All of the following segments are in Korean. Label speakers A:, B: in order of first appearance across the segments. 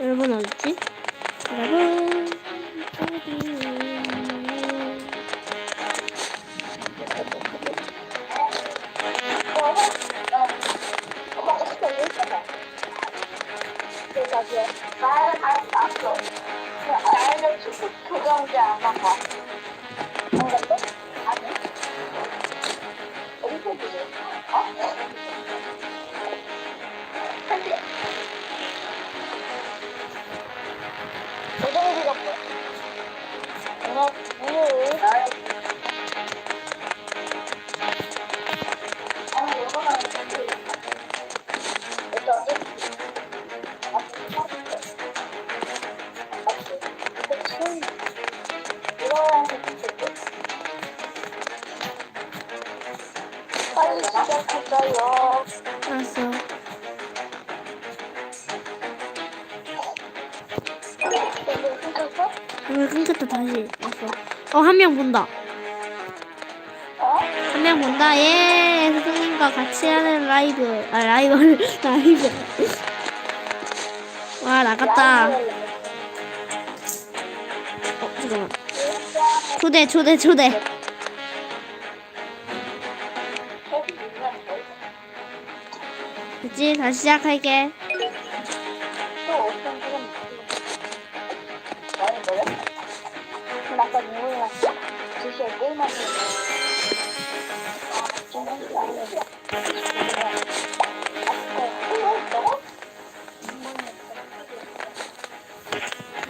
A: 여러분 어딨지? 여러분 어디?
B: 교정자 안 나가.
A: 알았어. 왜 끊겼다 다시 왔어. 어한 명 본다.
B: 어?
A: 한명 본다. 예 선생님과 같이 하는 라이브. 아 라이브 라이브. 와 나갔다. 어 잠깐만. 초대 초대 초대. 됐지 다시 시작할게.
B: 또 어떤 지금 많이 먹어? 나 아까 났어. 두 시에 게임하는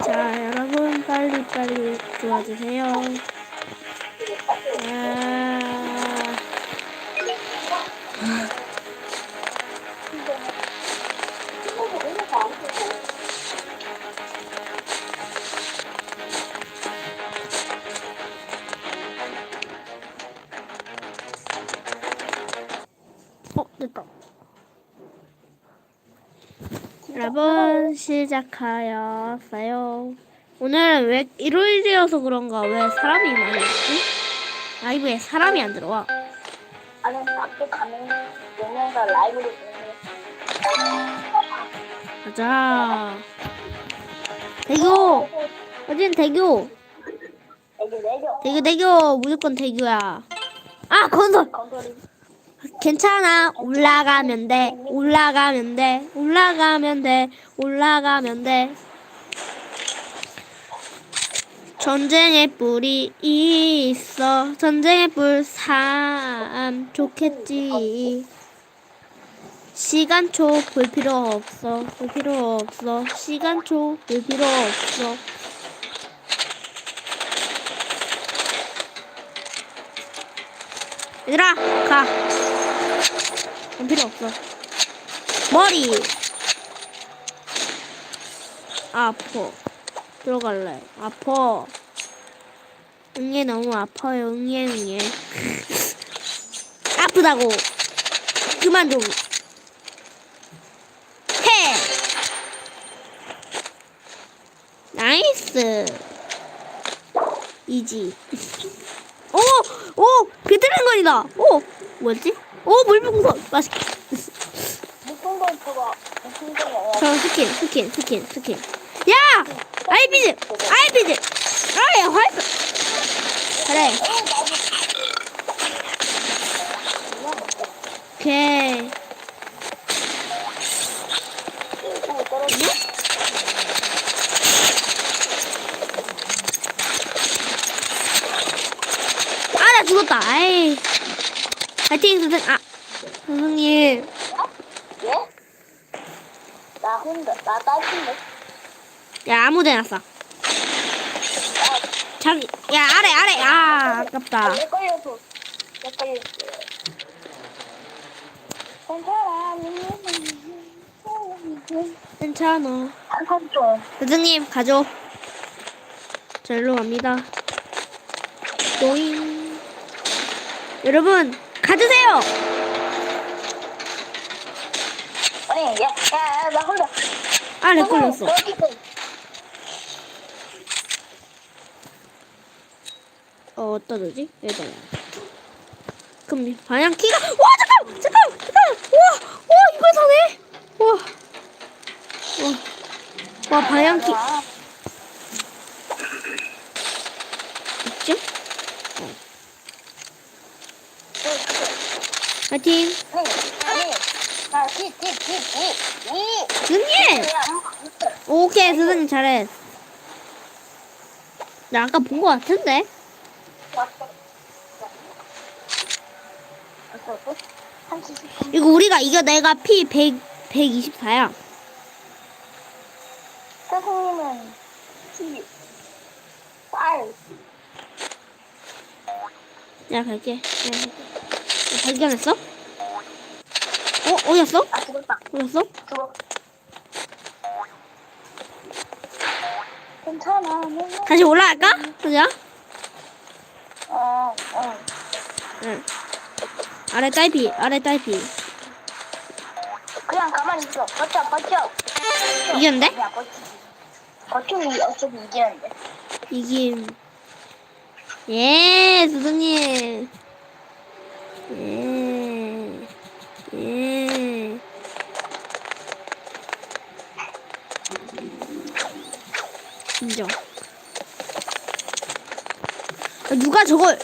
A: 자 여러분 빨리 빨리 도와주세요. 여러분 시작하였어요. 오늘은 왜 일요일이어서 그런가 왜 사람이 많이 없지? 라이브에 사람이 안 들어와.
B: 아니 밖에 가면 영양가 라이브로 보는
A: 가자. 대교. 어진 대교.
B: 애기 내려
A: 대교 대교 무조건 대교야. 아 건설.
B: 건설이
A: 괜찮아. 올라가면 돼. 올라가면 돼. 올라가면 돼. 올라가면 돼. 전쟁의 뿔이 있어. 전쟁의 뿔삼 좋겠지. 시간초 볼 필요 없어. 볼 필요 없어. 시간초 볼 필요 없어. 얘들아, 가. 볼 필요 없어. 머리. 아파. 들어갈래. 아파. 응애 너무 아파요. 응애 응애. 아프다고. 그만 좀. 해. 나이스. 이지. 오! 오! 비트랭건이다! 오! 뭐였지? 오! 물풍선! 맛있게.
B: 무슨 건 저거 무슨 건이야
A: 저 스킨, 스킨, 스킨, 스킨. 야! 아이비즈! 아이비즈! 아이, 화이트! 그래. 오케이. 아, 나 죽었다. 아이. 파이팅, 선생, 아. 선생님.
B: 예? 나 혼자 나 딸친데
A: 야, 아무 데나 쏴. 자기, 야, 아래, 아래. 아, 아깝다.
B: 내 걸려서 내 걸렸어 괜찮아
A: 괜찮아. 선생님, 가죠. 저 일로 갑니다. 노잉. 여러분, 가주세요!
B: 아니 야야나 혼자
A: 아, 렉 걸렸어.
B: 어,
A: 두지? 여기다. 그럼 방향 키가, 와, 잠깐! 잠깐! 잠깐! 우와, 이걸 사네! 우와. 와, 방향 키.
B: 아,
A: 있죠? 파이팅! 스승님! 오케이, 스승님 잘했어. 나 아까 본 거 같은데?
B: 왔어. 왔어, 왔어? 30분.
A: 이거 우리가 이겨 내가 피 100, 124야.
B: 선생님은 T, 8.
A: 야, 갈게. 야, 갈게. 야, 발견했어? 어, 어디였어?
B: 아, 죽었다.
A: 어디였어?
B: 죽어. 괜찮아. 네.
A: 다시 올라갈까? 그죠?
B: 어, 어.
A: 응. 아래 딸피, 아래 딸피.
B: 그냥 가만히 있어. 버텨, 버텨.
A: 이겼는데?
B: 그냥 버티지. 버티면 어차피 이기는데.
A: 이김. 예, 스승님. 예. 인정. 아, 누가 저걸.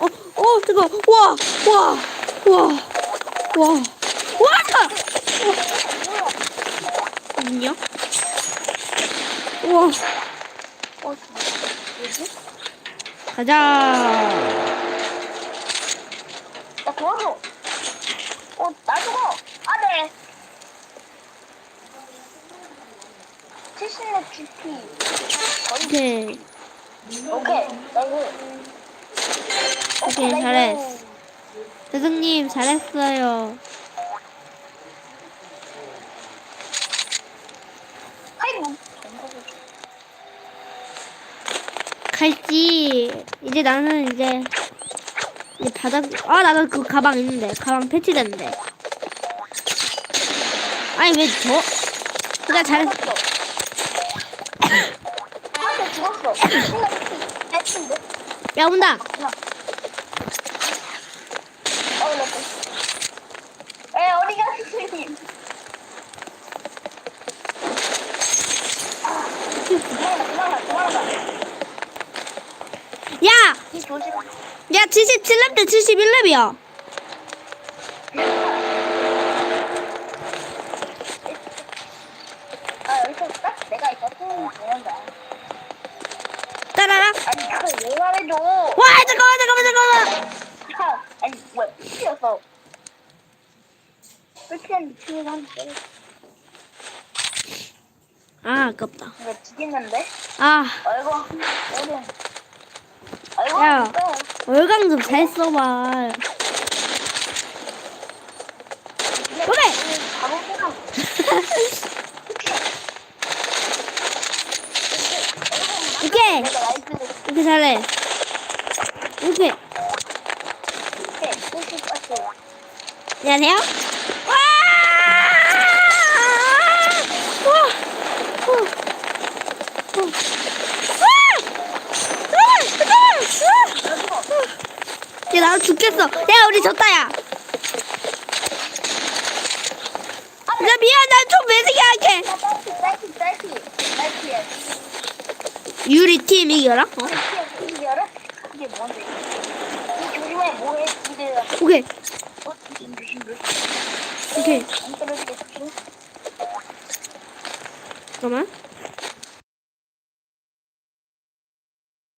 A: 어, 어, 잠깐. 와, 와, 와, 와. 와, 자! 어,
B: 뭐지?
A: 가자.
B: 나 도와줘. 어, 나 죽어. 안 돼. 70렙 GP.
A: 오케이.
B: 오케이. 나이스.
A: 오케이,
B: 나이스.
A: 잘했어. 스승님, 잘했어요.
B: 아이고.
A: 갈지. 이제 나는 이제, 이제 바닥, 아, 나도 그 가방 있는데. 가방 패치됐는데. 아니, 왜 저? 그냥 잘,
B: 죽었어. 한대 죽었어. 신나 해
A: 야, 온다.
B: 어. 에, 어디 갔어, 선생님? 아, 도망가, 도망가, 도망가.
A: 야! 야, 77렙 대 71렙이야.
B: 아, 여기서 딱 내가 있었으면 되는데.
A: 따라라.
B: 아니, 그걸 왜 말해줘?
A: 와, 잠깐만, 잠깐만, 잠깐만.
B: 아, 아니, 뭐야, 피였어.
A: 아, 아깝다.
B: 왜 죽겠는데?
A: 아,
B: 아이고, 오른. 아이고,
A: 야. 월강 좀 잘 써봐. 그래!
B: 내가 라이트
A: 이렇게 잘해. 이렇게.
B: 봤어.
A: 안녕하세요. 야, 나 죽겠어. 야, 우리 졌다, 야. 야, 미안, 나좀 매직이 할게.
B: 딸기, 딸기, 딸기, 딸기야.
A: 유리 팀 이겨라. 어? 오케이. 오케이. 잠깐만.